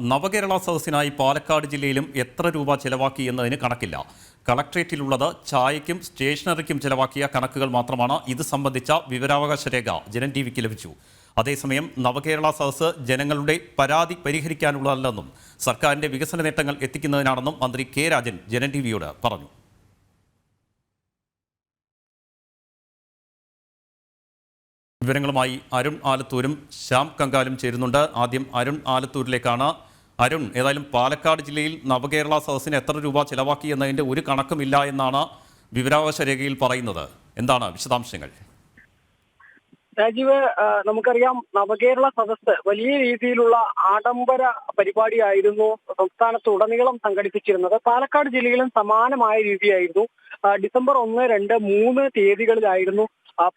നവകേരള സദസ്സിനായി പാലക്കാട് ജില്ലയിലും എത്ര രൂപ ചെലവാക്കി എന്നതിന് കണക്കില്ല. കളക്ട്രേറ്റിലുള്ളത് ചായയ്ക്കും സ്റ്റേഷനറിക്കും ചെലവാക്കിയ കണക്കുകൾ മാത്രമാണ് ഇത് സംബന്ധിച്ച വിവരാവകാശ രേഖ ജനൻ ടി വിക്ക് ലഭിച്ചു. അതേസമയം നവകേരള സദസ്സ് ജനങ്ങളുടെ പരാതി പരിഹരിക്കാനുള്ളതല്ലെന്നും സർക്കാരിന്റെ വികസന നേട്ടങ്ങൾ എത്തിക്കുന്നതിനാണെന്നും മന്ത്രി കെ രാജൻ ജനൻ ടി വിയോട് പറഞ്ഞു. വിവരങ്ങളുമായി അരുൺ ആലത്തൂരും ശ്യാം കങ്കാലും ചേരുന്നുണ്ട്. ആദ്യം അരുൺ ആലത്തൂരിലേക്കാണ് അരുൺ ഏതായാലും പാലക്കാട് ജില്ലയിൽ നവകേരള സദസ്സിന് എത്ര രൂപ ചെലവാക്കി എന്നതിന്റെ ഒരു കണക്കുമില്ല എന്നാണ് വിവരാവകാശ രേഖയിൽ പറയുന്നത്. എന്താണ് വിശദാംശങ്ങൾ? രാജീവ് നമുക്കറിയാം നവകേരള സദസ്സ് വലിയ രീതിയിലുള്ള ആഡംബര പരിപാടിയായിരുന്നു സംസ്ഥാനത്ത് ഉടനീളം സംഘടിപ്പിച്ചിരുന്നത്. പാലക്കാട് ജില്ലയിലും സമാനമായ രീതിയായിരുന്നു. ഡിസംബർ ഒന്ന് രണ്ട് മൂന്ന് തീയതികളിലായിരുന്നു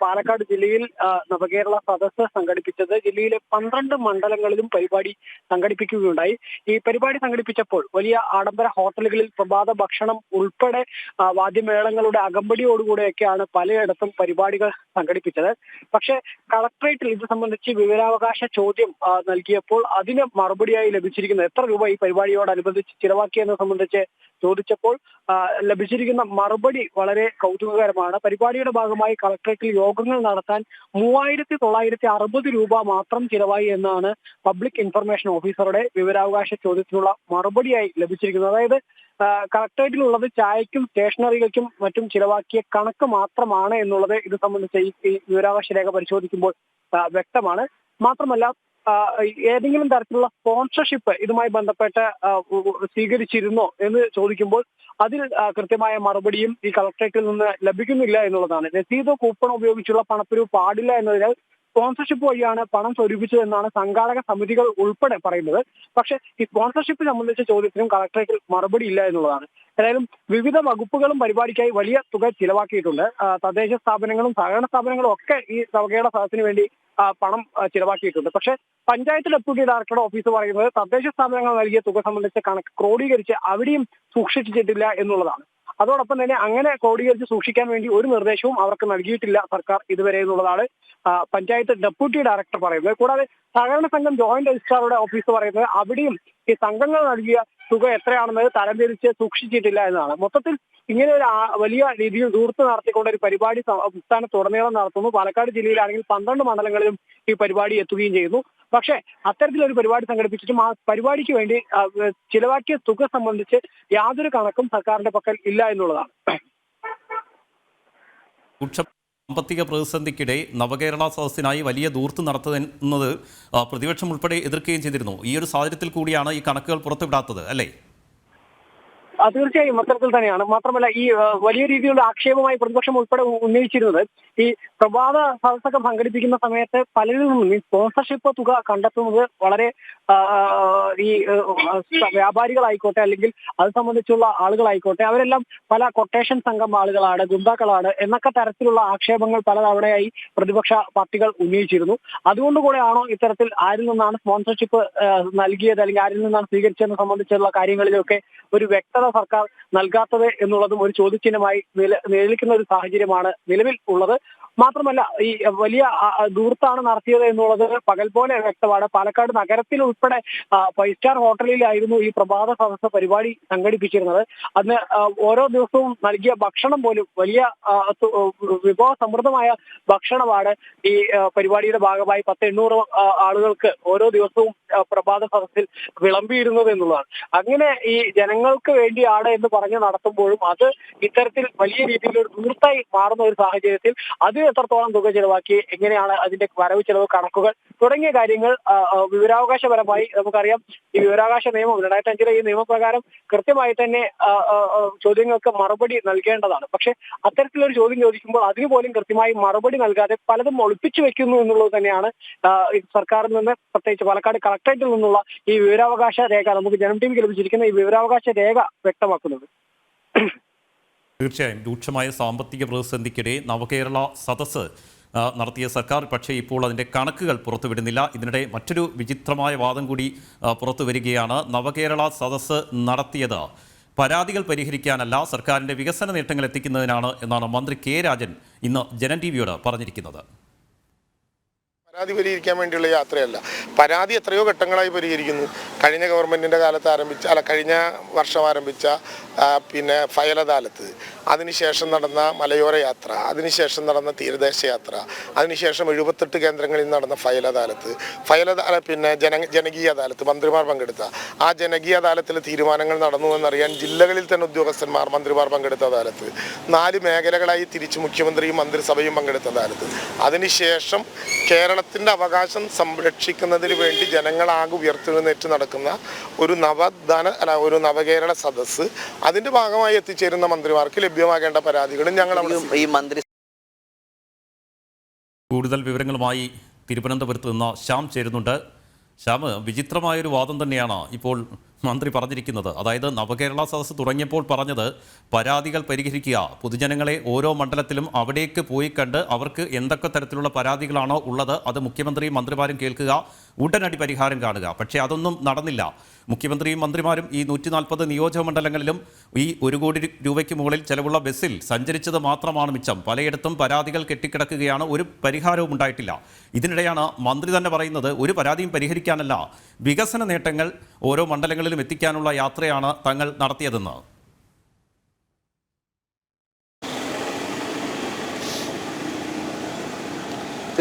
പാലക്കാട് ജില്ലയിൽ നവകേരള സദസ്സ് സംഘടിപ്പിച്ചത് ജില്ലയിലെ പന്ത്രണ്ട് മണ്ഡലങ്ങളിലും പരിപാടി സംഘടിപ്പിക്കുകയുണ്ടായി. ഈ പരിപാടി സംഘടിപ്പിച്ചപ്പോൾ വലിയ ആഡംബര ഹോട്ടലുകളിൽ പ്രഭാത ഭക്ഷണം ഉൾപ്പെടെ വാദ്യമേളങ്ങളുടെ അകമ്പടിയോടുകൂടെയൊക്കെയാണ് പലയിടത്തും പരിപാടികൾ സംഘടിപ്പിച്ചത്. പക്ഷേ കളക്ട്രേറ്റിൽ ഇത് സംബന്ധിച്ച് വിവരാവകാശ ചോദ്യം നൽകിയപ്പോൾ അതിന് മറുപടിയായി ലഭിച്ചിരിക്കുന്നത് എത്ര രൂപ ഈ പരിപാടിയോടനുബന്ധിച്ച് ചിലവാക്കിയെന്ന് സംബന്ധിച്ച് ചോദിച്ചപ്പോൾ ലഭിച്ചിരിക്കുന്ന മറുപടി വളരെ കൗതുകകരമാണ്. പരിപാടിയുടെ ഭാഗമായി കളക്ട്രേറ്റിൽ യോഗങ്ങൾ നടത്താൻ മൂവായിരത്തി തൊള്ളായിരത്തി അറുപത് രൂപ മാത്രം ചിലവായി എന്നാണ് പബ്ലിക് ഇൻഫർമേഷൻ ഓഫീസറുടെ വിവരാവകാശ ചോദ്യത്തിനുള്ള മറുപടിയായി ലഭിച്ചിരിക്കുന്നത്. അതായത് കളക്ടറേറ്റിലുള്ളത് ചായക്കും സ്റ്റേഷനറികൾക്കും മറ്റും ചിലവാക്കിയ കണക്ക് മാത്രമാണ് എന്നുള്ളത് ഇത് സംബന്ധിച്ച് ഈ വിവരാവകാശ രേഖ പരിശോധിക്കുമ്പോൾ വ്യക്തമാണ്. മാത്രമല്ല ഏതെങ്കിലും തരത്തിലുള്ള സ്പോൺസർഷിപ്പ് ഇതുമായി ബന്ധപ്പെട്ട് സ്വീകരിച്ചിരുന്നോ എന്ന് ചോദിക്കുമ്പോൾ അതിൽ കൃത്യമായ മറുപടിയും ഈ കളക്ടറേറ്റിൽ നിന്ന് ലഭിക്കുന്നില്ല എന്നുള്ളതാണ്. രസീതോ കൂപ്പൺ ഉപയോഗിച്ചുള്ള പണപ്പിരിവ് പാടില്ല എന്നതിനാൽ സ്പോൺസർഷിപ്പ് വഴിയാണ് പണം സ്വരൂപിച്ചതെന്നാണ് സംഘാടക സമിതികൾ ഉൾപ്പെടെ പറയുന്നത്. പക്ഷെ ഈ സ്പോൺസർഷിപ്പ് സംബന്ധിച്ച ചോദ്യത്തിനും കളക്ടറേറ്റിൽ മറുപടി ഇല്ല എന്നുള്ളതാണ്. ഏതായാലും വിവിധ വകുപ്പുകളും പരിപാടിക്കായി വലിയ തുക ചിലവാക്കിയിട്ടുണ്ട്. തദ്ദേശ സ്ഥാപനങ്ങളും സഹകരണ സ്ഥാപനങ്ങളും ഒക്കെ ഈ നവകേരള സ്ഥലത്തിന് വേണ്ടി പണം ചിലവാക്കിയിട്ടുണ്ട്. പക്ഷേ പഞ്ചായത്ത് ഡെപ്യൂട്ടി ഡയറക്ടറുടെ ഓഫീസ് പറയുന്നത് തദ്ദേശ സ്ഥാപനങ്ങൾ നൽകിയ തുക സംബന്ധിച്ച കണക്ക് ക്രോഡീകരിച്ച് അവിടെയും സൂക്ഷിച്ചിട്ടില്ല എന്നുള്ളതാണ്. അതോടൊപ്പം തന്നെ അങ്ങനെ ക്രോഡീകരിച്ച് സൂക്ഷിക്കാൻ വേണ്ടി ഒരു നിർദ്ദേശവും അവർക്ക് നൽകിയിട്ടില്ല സർക്കാർ ഇതുവരെ എന്നുള്ളതാണ് പഞ്ചായത്ത് ഡെപ്യൂട്ടി ഡയറക്ടർ പറയുന്നത്. കൂടാതെ സഹകരണ സംഘം ജോയിന്റ് രജിസ്ട്രാറുടെ ഓഫീസ് പറയുന്നത് അവിടെയും ഈ സംഘങ്ങൾ നൽകിയ തുക എത്രയാണെന്നത് തരംതിരിച്ച് സൂക്ഷിച്ചിട്ടില്ല എന്നാണ്. മൊത്തത്തിൽ ഇങ്ങനെ ഒരു വലിയ രീതിയിൽ ദൂർത്ത് നടത്തിക്കൊണ്ട് ഒരു പരിപാടി സംസ്ഥാനത്തുടനീളം നടത്തുന്നു. പാലക്കാട് ജില്ലയിലാണെങ്കിൽ പന്ത്രണ്ട് മണ്ഡലങ്ങളിലും ഈ പരിപാടി എത്തുകയും ചെയ്യുന്നു. പക്ഷേ അത്തരത്തിലൊരു പരിപാടി സംഘടിപ്പിച്ചിട്ടും ആ പരിപാടിക്ക് വേണ്ടി ചിലവാക്കിയ തുക സംബന്ധിച്ച് യാതൊരു കണക്കും സർക്കാരിന്റെ പക്കൽ ഇല്ല എന്നുള്ളതാണ്. സാമ്പത്തിക പ്രതിസന്ധിക്കിടെ നവകേരള സദസ്സിനായി വലിയ ദൂർത്ത് നടത്തുന്നത് പ്രതിപക്ഷം ഉൾപ്പെടെ എതിർക്കുകയും ചെയ്തിരുന്നു. ഈ ഒരു സാഹചര്യത്തിൽ കൂടിയാണ് ഈ കണക്കുകൾ പുറത്തുവിടാത്തത് അല്ലേ? തീർച്ചയായും. അത്തരത്തിൽ തന്നെയാണ്. മാത്രമല്ല ഈ വലിയ രീതിയിലുള്ള ആക്ഷേപമായി പ്രതിപക്ഷം ഉൾപ്പെടെ ഉന്നയിച്ചിരുന്നത് ഈ പ്രഭാത സദസ്സൊക്കെ സംഘടിപ്പിക്കുന്ന സമയത്ത് പലരിൽ നിന്നും ഈ സ്പോൺസർഷിപ്പ് തുക കണ്ടെത്തുന്നത് വളരെ ഈ വ്യാപാരികളായിക്കോട്ടെ അല്ലെങ്കിൽ അത് സംബന്ധിച്ചുള്ള ആളുകളായിക്കോട്ടെ അവരെല്ലാം പല കൊട്ടേഷൻ സംഘം ആളുകളാണ് ഗുണ്ടാക്കളാണ് എന്നൊക്കെ തരത്തിലുള്ള ആക്ഷേപങ്ങൾ പലതവണയായി പ്രതിപക്ഷ പാർട്ടികൾ ഉന്നയിച്ചിരുന്നു. അതുകൊണ്ട് കൂടെയാണോ ഇത്തരത്തിൽ ആരിൽ നിന്നാണ് സ്പോൺസർഷിപ്പ് നൽകിയത് അല്ലെങ്കിൽ ആരിൽ നിന്നാണ് സ്വീകരിച്ചതെന്ന് സംബന്ധിച്ചുള്ള കാര്യങ്ങളിലൊക്കെ ഒരു വ്യക്തത സർക്കാർ നൽകാത്തത് എന്നുള്ളതും ഒരു ചോദ്യചിഹ്നമായി നില നിലനിൽക്കുന്ന ഒരു സാഹചര്യമാണ് നിലവിൽ ഉള്ളത്. മാത്രമല്ല ഈ വലിയ ദൂർത്താണ് നടത്തിയത് എന്നുള്ളത് പകൽ പോലെ വ്യക്തമാണ്. പാലക്കാട് നഗരത്തിൽ ഉൾപ്പെടെ ഫൈവ് സ്റ്റാർ ഹോട്ടലിലായിരുന്നു ഈ പ്രഭാത സദസ് പരിപാടി സംഘടിപ്പിച്ചിരുന്നത്. അന്ന് ഓരോ ദിവസവും നൽകിയ ഭക്ഷണം പോലും വലിയ വിഭവ സമൃദ്ധമായ ഭക്ഷണമാണ് ഈ പരിപാടിയുടെ ഭാഗമായി പത്ത് എണ്ണൂറ് ആളുകൾക്ക് ഓരോ ദിവസവും പ്രഭാത സദസ്സിൽ വിളമ്പിയിരുന്നത് എന്നുള്ളതാണ്. അങ്ങനെ ഈ ജനങ്ങൾക്ക് വേണ്ടിയാണ് എന്ന് പറഞ്ഞ് നടത്തുമ്പോഴും അത് ഇത്തരത്തിൽ വലിയ രീതിയിൽ ഒരു ദൂർത്തായി മാറുന്ന ഒരു സാഹചര്യത്തിൽ അത് എത്രത്തോളം തുക ചെലവാക്കി എങ്ങനെയാണ് അതിന്റെ വരവ് ചെലവ് കണക്കുകൾ തുടങ്ങിയ കാര്യങ്ങൾ വിവരാവകാശപരമായി നമുക്കറിയാം. ഈ വിവരാവകാശ നിയമം രണ്ടായിരത്തി അഞ്ചിലെ ഈ നിയമപ്രകാരം കൃത്യമായി തന്നെ ചോദ്യങ്ങൾക്ക് മറുപടി നൽകേണ്ടതാണ്. പക്ഷെ അത്തരത്തിലൊരു ചോദ്യം ചോദിക്കുമ്പോൾ അതിന് പോലും കൃത്യമായി മറുപടി നൽകാതെ പലതും ഒളിപ്പിച്ചു വെക്കുന്നു എന്നുള്ളത് തന്നെയാണ് സർക്കാരിൽ നിന്ന് പ്രത്യേകിച്ച് പാലക്കാട് കളക്ടറേറ്റിൽ നിന്നുള്ള ഈ വിവരാവകാശ രേഖ നമുക്ക് ജനം ടി ലഭിച്ചിരിക്കുന്ന ഈ വിവരാവകാശ രേഖ വ്യക്തമാക്കുന്നത്. തീർച്ചയായും രൂക്ഷമായ സാമ്പത്തിക പ്രതിസന്ധിക്കിടെ നവകേരള സദസ്സ് നടത്തിയ സർക്കാർ. പക്ഷേ ഇപ്പോൾ അതിന്റെ കണക്കുകൾ പുറത്തുവിടുന്നില്ല. ഇതിനിടെ മറ്റൊരു വിചിത്രമായ വാദം കൂടി പുറത്തു വരികയാണ് നവകേരള സദസ്സ് നടത്തിയത്. പരാതികൾ പരിഹരിക്കാനല്ല സർക്കാരിന്റെ വികസന നേട്ടങ്ങൾ എത്തിക്കുന്നതിനാണ് എന്നാണ് മന്ത്രി കെ രാജൻ ഇന്ന് ജനൻ ടി വിയോട് പറഞ്ഞിരിക്കുന്നത്. പരാതി പരിഹരിക്കാൻ വേണ്ടിയുള്ള യാത്രയല്ല. പരാതി എത്രയോ ഘട്ടങ്ങളായി പരിഹരിക്കുന്നു. കഴിഞ്ഞ ഗവൺമെന്റിന്റെ കാലത്ത് ആരംഭിച്ച അല്ല കഴിഞ്ഞ വർഷം ആരംഭിച്ച പിന്നെ ഫയൽ അദാലത്ത് അതിനുശേഷം നടന്ന മലയോര യാത്ര അതിനുശേഷം നടന്ന തീരദേശ യാത്ര അതിനുശേഷം എഴുപത്തെട്ട് കേന്ദ്രങ്ങളിൽ നടന്ന ഫയൽ അദാലത്ത്. ഫയൽ അദാല പിന്നെ ജന ജനകീയ അദാലത്ത് മന്ത്രിമാർ പങ്കെടുത്ത. ആ ജനകീയ അദാലത്തിൽ തീരുമാനങ്ങൾ നടന്നു എന്നറിയാൻ ജില്ലകളിൽ തന്നെ ഉദ്യോഗസ്ഥന്മാർ മന്ത്രിമാർ പങ്കെടുത്ത അദാലത്ത്. നാല് മേഖലകളായി തിരിച്ച് മുഖ്യമന്ത്രിയും മന്ത്രിസഭയും പങ്കെടുത്ത അദാലത്ത്. അതിനുശേഷം കേരളത്തിന്റെ അവകാശം സംരക്ഷിക്കുന്നതിന് വേണ്ടി ജനങ്ങളാകെ ഉയർത്തെഴുന്നേറ്റ് നടക്കുന്ന ഒരു നവധന അല്ല ഒരു നവകേരള സദസ്സ് അതിന്റെ ഭാഗമായി എത്തിച്ചേരുന്ന മന്ത്രിമാർക്ക് ലഭ്യമാകേണ്ട പരാതികളും ഞങ്ങൾ ഈ മന്ത്രി കൂടുതൽ വിവരങ്ങളുമായി തിരുവനന്തപുരത്ത് നിന്ന് ശ്യാം ചേരുന്നുണ്ട്. ശ്യാം വിചിത്രമായൊരു വാദം തന്നെയാണ് ഇപ്പോൾ മന്ത്രി പറഞ്ഞിരിക്കുന്നത്. അതായത് നവകേരള സദസ് തുടങ്ങിയപ്പോൾ പറഞ്ഞത് പരാതികൾ പരിഹരിക്കുക. പൊതുജനങ്ങളെ ഓരോ മണ്ഡലത്തിലും അവിടേക്ക് പോയി കണ്ട് അവർക്ക് എന്തൊക്കെ തരത്തിലുള്ള പരാതികളാണോ ഉള്ളത് അത് മുഖ്യമന്ത്രിയും മന്ത്രിമാരും കേൾക്കുക ഉടനടി പരിഹാരം കാണുക. പക്ഷേ അതൊന്നും നടന്നില്ല. മുഖ്യമന്ത്രിയും മന്ത്രിമാരും ഈ നൂറ്റി നാൽപ്പത് നിയോജക മണ്ഡലങ്ങളിലും ഈ ഒരു കോടി രൂപയ്ക്ക് മുകളിൽ ചെലവുള്ള ബസ്സിൽ സഞ്ചരിച്ചത് മാത്രമാണ് മിച്ചം. പലയിടത്തും പരാതികൾ കെട്ടിക്കിടക്കുകയാണ്. ഒരു പരിഹാരവും ഉണ്ടായിട്ടില്ല. ഇതിനിടെയാണ് മന്ത്രി തന്നെ പറയുന്നത് ഒരു പരാതിയും പരിഹരിക്കാനല്ല. വികസന നേട്ടങ്ങൾ ഓരോ മണ്ഡലങ്ങളിലും എത്തിക്കാനുള്ള യാത്രയാണ് തങ്ങൾ നടത്തിയതെന്ന്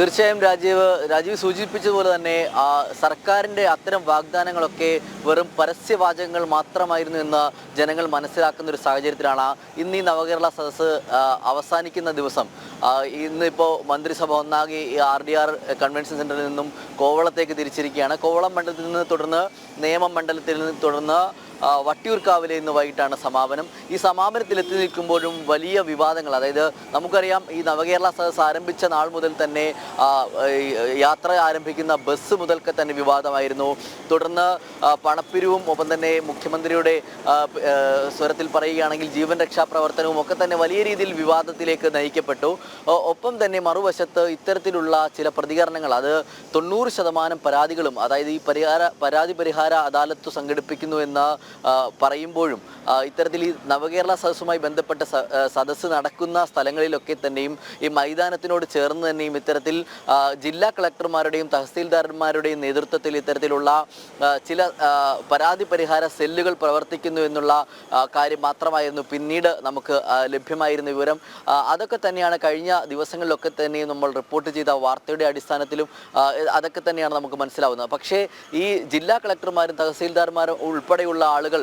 തീർച്ചയായും രാജീവ് രാജീവ് സൂചിപ്പിച്ചതുപോലെ തന്നെ ആ, സർക്കാരിന്റെ അത്തരം വാഗ്ദാനങ്ങളൊക്കെ വെറും പരസ്യവാചകങ്ങൾ മാത്രമായിരുന്നു എന്ന് ജനങ്ങൾ മനസ്സിലാക്കുന്ന ഒരു സാഹചര്യത്തിലാണ് ഇന്ന് ഈ നവകേരള സദസ്സ് അവസാനിക്കുന്ന ദിവസം. ഇന്നിപ്പോൾ മന്ത്രിസഭ ഒന്നാകെ ഈ ആർ ഡി ആർ കൺവെൻഷൻ സെന്ററിൽ നിന്നും കോവളത്തേക്ക് തിരിച്ചിരിക്കുകയാണ്. കോവളം മണ്ഡലത്തിൽ നിന്ന് തുടർന്ന് നേമം മണ്ഡലത്തിൽ നിന്ന് തുടർന്ന് വട്ടിയൂർക്കാവിലെ ഇന്ന് വൈകിട്ടാണ് സമാപനം. ഈ സമാപനത്തിൽ എത്തി നിൽക്കുമ്പോഴും വലിയ വിവാദങ്ങൾ അതായത് നമുക്കറിയാം ഈ നവകേരള സദസ് ആരംഭിച്ച നാൾ മുതൽ തന്നെ യാത്ര ആരംഭിക്കുന്ന ബസ് മുതൽക്ക് തന്നെ വിവാദമായിരുന്നു. തുടർന്ന് പണപ്പിരിവും ഒപ്പം തന്നെ മുഖ്യമന്ത്രിയുടെ സ്വരത്തിൽ പറയുകയാണെങ്കിൽ ജീവൻ രക്ഷാ പ്രവർത്തനവും ഒക്കെ തന്നെ വലിയ രീതിയിൽ വിവാദത്തിലേക്ക് നയിക്കപ്പെട്ടു. ഒപ്പം തന്നെ മറുവശത്ത് ഇത്തരത്തിലുള്ള ചില പ്രതികരണങ്ങൾ അത് തൊണ്ണൂറ് ശതമാനം പരാതികളും അതായത് ഈ പരിഹാര പരാതി പരിഹാര അദാലത്ത് സംഘടിപ്പിക്കുന്നു എന്ന് പറയുമ്പോഴും ഇത്തരത്തിൽ ഈ നവകേരള സദസ്സുമായി ബന്ധപ്പെട്ട സദസ്സ് നടക്കുന്ന സ്ഥലങ്ങളിലൊക്കെ തന്നെയും ഈ മൈതാനത്തിനോട് ചേർന്ന് തന്നെയും ഇത്തരത്തിൽ ജില്ലാ കളക്ടർമാരുടെയും തഹസീൽദാർമാരുടെയും നേതൃത്വത്തിൽ ഇത്തരത്തിലുള്ള ചില പരാതി പരിഹാര സെല്ലുകൾ പ്രവർത്തിക്കുന്നു എന്നുള്ള കാര്യം മാത്രമായിരുന്നു പിന്നീട് നമുക്ക് ലഭ്യമായിരുന്ന വിവരം. അതൊക്കെ തന്നെയാണ് കഴിഞ്ഞ ദിവസങ്ങളിലൊക്കെ തന്നെയും നമ്മൾ റിപ്പോർട്ട് ചെയ്ത വാർത്തയുടെ അടിസ്ഥാനത്തിലും അതൊക്കെ തന്നെയാണ് നമുക്ക് മനസ്സിലാവുന്നത്. പക്ഷേ ഈ ജില്ലാ കളക്ടർമാരും തഹസീൽദാർമാരും ഉൾപ്പെടെയുള്ള ആളുകൾ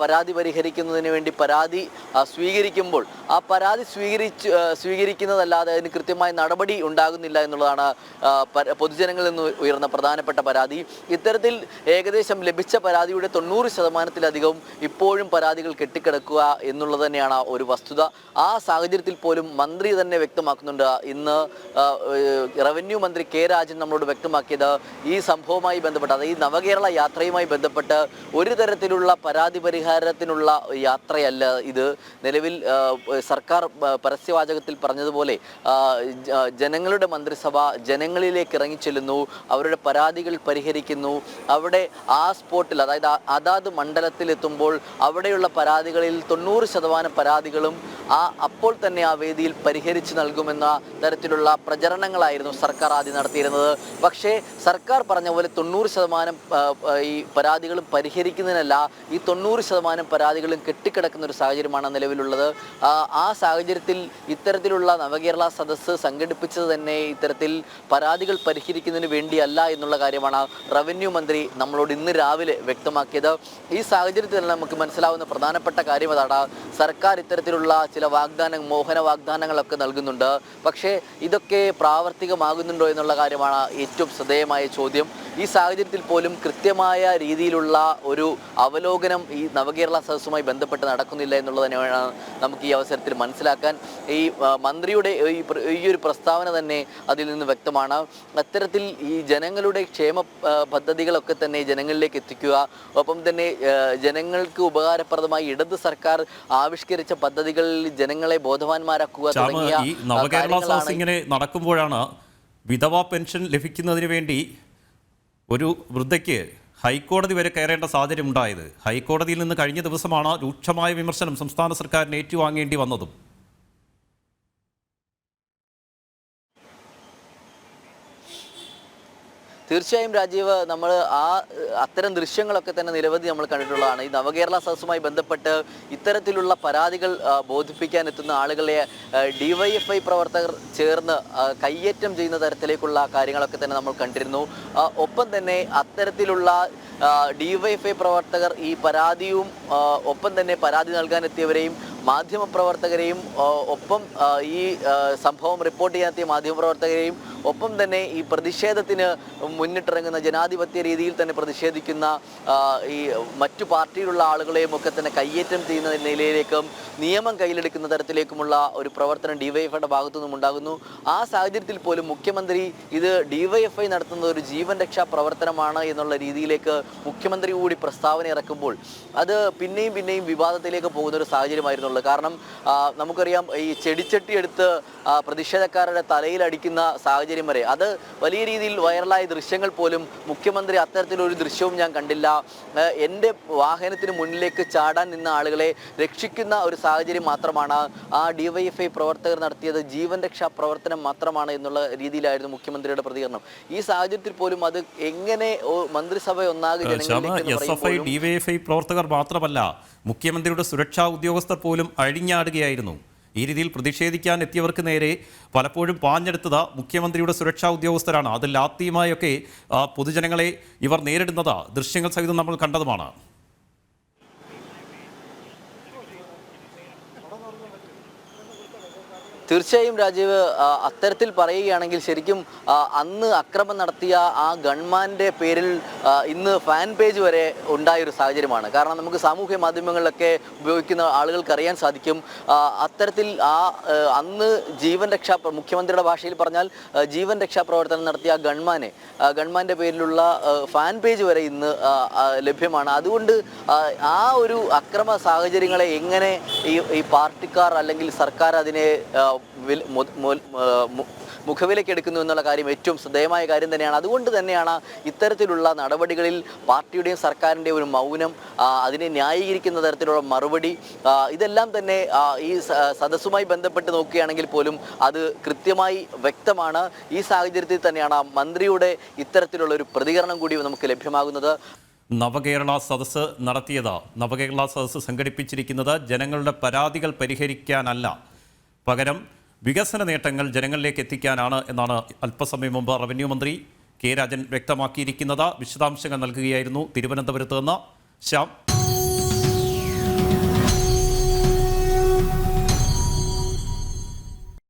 പരാതി പരിഹരിക്കുന്നതിന് വേണ്ടി പരാതി സ്വീകരിക്കുമ്പോൾ ആ പരാതി സ്വീകരിച്ച് സ്വീകരിക്കുന്നതല്ലാതെ അതിന് കൃത്യമായ നടപടി ഉണ്ടാകുന്നില്ല എന്നുള്ളതാണ് പൊതുജനങ്ങളിൽ നിന്ന് ഉയർന്ന പ്രധാനപ്പെട്ട പരാതി. ഇത്തരത്തിൽ ഏകദേശം ലഭിച്ച പരാതിയുടെ തൊണ്ണൂറ് ശതമാനത്തിലധികവും ഇപ്പോഴും പരാതികൾ കെട്ടിക്കിടക്കുക എന്നുള്ളത് തന്നെയാണ് ഒരു വസ്തുത. ആ സാഹചര്യത്തിൽ പോലും മന്ത്രി തന്നെ വ്യക്തമാക്കുന്നുണ്ട്. ഇന്ന് റവന്യൂ മന്ത്രി കെ രാജൻ നമ്മളോട് വ്യക്തമാക്കിയത് ഈ സംഭവവുമായി ബന്ധപ്പെട്ട് അതായത് നവകേരള യാത്രയുമായി ബന്ധപ്പെട്ട് ഒരു തരത്തിലുള്ള പരാതി പരിഹാരത്തിനുള്ള യാത്രയല്ല ഇത്. നിലവിൽ സർക്കാർ പരസ്യവാചകത്തിൽ പറഞ്ഞതുപോലെ ജനങ്ങളുടെ മന്ത്രിസഭ ജനങ്ങളിലേക്ക് ഇറങ്ങിച്ചെല്ലുന്നു അവരുടെ പരാതികൾ പരിഹരിക്കുന്നു. അവിടെ ആ സ്പോട്ടിൽ അതായത് അതാത് മണ്ഡലത്തിലെത്തുമ്പോൾ അവിടെയുള്ള പരാതികളിൽ തൊണ്ണൂറ് ശതമാനം പരാതികളും ആ അപ്പോൾ തന്നെ ആ വേദിയിൽ പരിഹരിച്ചു നൽകുമെന്ന തരത്തിലുള്ള പ്രചരണങ്ങളായിരുന്നു സർക്കാർ ആദ്യം നടത്തിയിരുന്നത്. പക്ഷേ സർക്കാർ പറഞ്ഞ പോലെ തൊണ്ണൂറ് ശതമാനം ഈ പരാതികളും പരിഹരിക്കുന്നതിനല്ല ഈ തൊണ്ണൂറ് ശതമാനം പരാതികളും കെട്ടിക്കിടക്കുന്ന ഒരു സാഹചര്യമാണ് നിലവിലുള്ളത്. ആ, സാഹചര്യത്തിൽ ഇത്തരത്തിലുള്ള നവകേരള സദസ്സ് സംഘടിപ്പിച്ചത് തന്നെ ഇത്തരത്തിൽ പരാതികൾ പരിഹരിക്കുന്നതിന് വേണ്ടിയല്ല എന്നുള്ള കാര്യമാണ് റവന്യൂ മന്ത്രി നമ്മളോട് ഇന്ന് രാവിലെ വ്യക്തമാക്കിയത്. ഈ സാഹചര്യത്തിൽ തന്നെ നമുക്ക് മനസ്സിലാവുന്ന പ്രധാനപ്പെട്ട കാര്യം അതാണ്. സർക്കാർ ഇത്തരത്തിലുള്ള ചില വാഗ്ദാന മോഹന വാഗ്ദാനങ്ങളൊക്കെ നൽകുന്നുണ്ട്. പക്ഷേ ഇതൊക്കെ പ്രാവർത്തികമാകുന്നുണ്ടോ എന്നുള്ള കാര്യമാണ് ഏറ്റവും ശ്രദ്ധേയമായ ചോദ്യം. ഈ സാഹചര്യത്തിൽ പോലും കൃത്യമായ രീതിയിലുള്ള ഒരു അവലോകനം ഈ നവകേരള സദസ്സുമായി ബന്ധപ്പെട്ട് നടക്കുന്നില്ല എന്നുള്ളത് തന്നെയാണ് നമുക്ക് ഈ അവസരത്തിൽ മനസ്സിലാക്കാൻ ഈ മന്ത്രിയുടെ ഈ ഒരു പ്രസ്താവന തന്നെ അതിൽ നിന്ന് വ്യക്തമാണ്. അത്തരത്തിൽ ഈ ജനങ്ങളുടെ ക്ഷേമ പദ്ധതികളൊക്കെ തന്നെ ജനങ്ങളിലേക്ക് എത്തിക്കുക ഒപ്പം തന്നെ ജനങ്ങൾക്ക് ഉപകാരപ്രദമായി ഇടത് സർക്കാർ ആവിഷ്കരിച്ച പദ്ധതികളിൽ ജനങ്ങളെ ബോധവാന്മാരാക്കുക തുടങ്ങിയ നവകേരള സദസ് ഇങ്ങനെ നടക്കുമ്പോഴാണ് വിധവാ പെൻഷൻ ലഭിക്കുന്നതിന് വേണ്ടി ഒരു വൃദ്ധയ്ക്ക് ഹൈക്കോടതി വരെ കയറേണ്ട സാഹചര്യം ഉണ്ടായത് ഹൈക്കോടതിയിൽ നിന്ന് കഴിഞ്ഞ ദിവസമാണ് രൂക്ഷമായ വിമർശനം സംസ്ഥാന സർക്കാരിന് ഏറ്റുവാങ്ങേണ്ടി വന്നതും. തീർച്ചയായും രാജീവ് നമ്മൾ ആ അത്തരം ദൃശ്യങ്ങളൊക്കെ തന്നെ നിരവധി നമ്മൾ കണ്ടിട്ടുള്ളതാണ്. ഈ നവകേരള സദസ്സുമായി ബന്ധപ്പെട്ട് ഇത്തരത്തിലുള്ള പരാതികൾ ബോധിപ്പിക്കാൻ എത്തുന്ന ആളുകളെ ഡിവൈഎഫ്ഐ പ്രവർത്തകർ ചേർന്ന് കയ്യേറ്റം ചെയ്യുന്ന തരത്തിലേക്കുള്ള കാര്യങ്ങളൊക്കെ തന്നെ നമ്മൾ കണ്ടിരുന്നു. ഒപ്പം തന്നെ അത്തരത്തിലുള്ള ഡിവൈഎഫ്ഐ പ്രവർത്തകർ ഈ പരാതിയും ഒപ്പം തന്നെ പരാതി നൽകാനെത്തിയവരെയും മാധ്യമപ്രവർത്തകരെയും ഒപ്പം ഈ സംഭവം റിപ്പോർട്ട് ചെയ്യാത്ത മാധ്യമപ്രവർത്തകരെയും ഒപ്പം തന്നെ ഈ പ്രതിഷേധത്തിന് മുന്നിട്ടിറങ്ങുന്ന ജനാധിപത്യ രീതിയിൽ തന്നെ പ്രതിഷേധിക്കുന്ന ഈ മറ്റു പാർട്ടിയിലുള്ള ആളുകളെയും ഒക്കെ തന്നെ കയ്യേറ്റം ചെയ്യുന്ന നിലയിലേക്കും നിയമം കയ്യിലെടുക്കുന്ന തരത്തിലേക്കുമുള്ള ഒരു പ്രവർത്തനം ഡിവൈഎഫ്ഐയുടെ ഭാഗത്തു നിന്നും ഉണ്ടാകുന്നു. ആ സാഹചര്യത്തിൽ പോലും മുഖ്യമന്ത്രി ഇത് ഡിവൈഎഫ്ഐ നടത്തുന്ന ഒരു ജീവൻ രക്ഷാ പ്രവർത്തനമാണ് എന്നുള്ള രീതിയിലേക്ക് മുഖ്യമന്ത്രി കൂടി പ്രസ്താവന ഇറക്കുമ്പോൾ അത് പിന്നെയും പിന്നെയും വിവാദത്തിലേക്ക് പോകുന്ന ഒരു സാഹചര്യമായിരുന്നുള്ളത് കാരണം നമുക്കറിയാം ഈ ചെടിച്ചട്ടി എടുത്ത് പ്രതിഷേധക്കാരുടെ തലയിൽ അടിക്കുന്ന സാഹചര്യം വരെ അത് വലിയ രീതിയിൽ വൈറലായ ദൃശ്യങ്ങൾ പോലും മുഖ്യമന്ത്രി അത്തരത്തിലൊരു ദൃശ്യവും ഞാൻ കണ്ടില്ല. എന്റെ വാഹനത്തിന് മുന്നിലേക്ക് ചാടാൻ നിന്ന ആളുകളെ രക്ഷിക്കുന്ന ഒരു സാഹചര്യം മാത്രമാണ് ആ ഡിവൈഎഫ്ഐ പ്രവർത്തകർ നടത്തിയത്. ജീവൻ രക്ഷാ പ്രവർത്തനം മാത്രമാണ് എന്നുള്ള രീതിയിലായിരുന്നു മുഖ്യമന്ത്രിയുടെ പ്രതികരണം. ഈ സാഹചര്യത്തിൽ പോലും അത് എങ്ങനെ മന്ത്രിസഭ ഒന്നാകെ പ്രവർത്തകർ മാത്രമല്ല മുഖ്യമന്ത്രിയുടെ സുരക്ഷാ ഉദ്യോഗസ്ഥർ പോലും അഴിഞ്ഞാടുകയായിരുന്നു. ഈ രീതിയിൽ പ്രതിഷേധിക്കാൻ എത്തിയവർക്ക് നേരെ പലപ്പോഴും പാഞ്ഞെടുത്തത് മുഖ്യമന്ത്രിയുടെ സുരക്ഷാ ഉദ്യോഗസ്ഥരാണ്. അതിൽ ആത്മീയമായൊക്കെ ആ, പൊതുജനങ്ങളെ ഇവർ നേരിടുന്നത് ദൃശ്യങ്ങൾ സഹിതം നമ്മൾ കണ്ടതുമാണ്. തീർച്ചയായും രാജീവ് അത്തരത്തിൽ പറയുകയാണെങ്കിൽ ശരിക്കും അന്ന് അക്രമം നടത്തിയ ആ ഗൺമാന്റെ പേരിൽ ഇന്ന് ഫാൻ പേജ് വരെ ഉണ്ടായ ഒരു സാഹചര്യമാണ്. കാരണം നമുക്ക് സാമൂഹ്യ മാധ്യമങ്ങളിലൊക്കെ ഉപയോഗിക്കുന്ന ആളുകൾക്ക് അറിയാൻ സാധിക്കും. അത്തരത്തിൽ ആ അന്ന് ജീവൻ രക്ഷാ മുഖ്യമന്ത്രിയുടെ ഭാഷയിൽ പറഞ്ഞാൽ ജീവൻ രക്ഷാ പ്രവർത്തനം നടത്തിയ ഗൺമാനെ ഗൺമാന്റെ പേരിലുള്ള ഫാൻ പേജ് വരെ ഇന്ന് ലഭ്യമാണ്. അതുകൊണ്ട് ആ, ഒരു അക്രമ സാഹചര്യങ്ങളെ എങ്ങനെ ഈ പാർട്ടിക്കാർ അല്ലെങ്കിൽ സർക്കാർ അതിനെ ആ, വിൽ- മു- മു- ആ, മു- മുഖവിലേക്ക് എടുക്കുന്നു എന്നുള്ള കാര്യം ഏറ്റവും ശ്രദ്ധേയമായ കാര്യം തന്നെയാണ്. അതുകൊണ്ട് തന്നെയാണ് ഇത്തരത്തിലുള്ള നടപടികളിൽ പാർട്ടിയുടെയും സർക്കാരിന്റെയും ഒരു മൗനം അതിനെ ന്യായീകരിക്കുന്ന തരത്തിലുള്ള മറുപടി ഇതെല്ലാം തന്നെ ഈ സദസ്സുമായി ബന്ധപ്പെട്ട് നോക്കുകയാണെങ്കിൽ പോലും അത് കൃത്യമായി വ്യക്തമാണ്. ഈ സാഹചര്യത്തിൽ തന്നെയാണ് മന്ത്രിയുടെ ഇത്തരത്തിലുള്ള ഒരു പ്രതികരണം കൂടി നമുക്ക് ലഭ്യമാകുന്നത്. നവകേരള സദസ്സ് നടത്തിയത് നവകേരള സദസ്സ് സംഘടിപ്പിച്ചിരിക്കുന്നത് ജനങ്ങളുടെ പരാതികൾ പരിഹരിക്കാനല്ല. പകരം വികസന നേട്ടങ്ങൾ ജനങ്ങളിലേക്ക് എത്തിക്കാനാണ് എന്നാണ് അല്പസമയം മുമ്പ് റവന്യൂ മന്ത്രി കെ രാജൻ വ്യക്തമാക്കിയിരിക്കുന്നത്. വിശദാംശങ്ങൾ നൽകുകയായിരുന്നു തിരുവനന്തപുരത്ത് നിന്ന്. ശ്യാം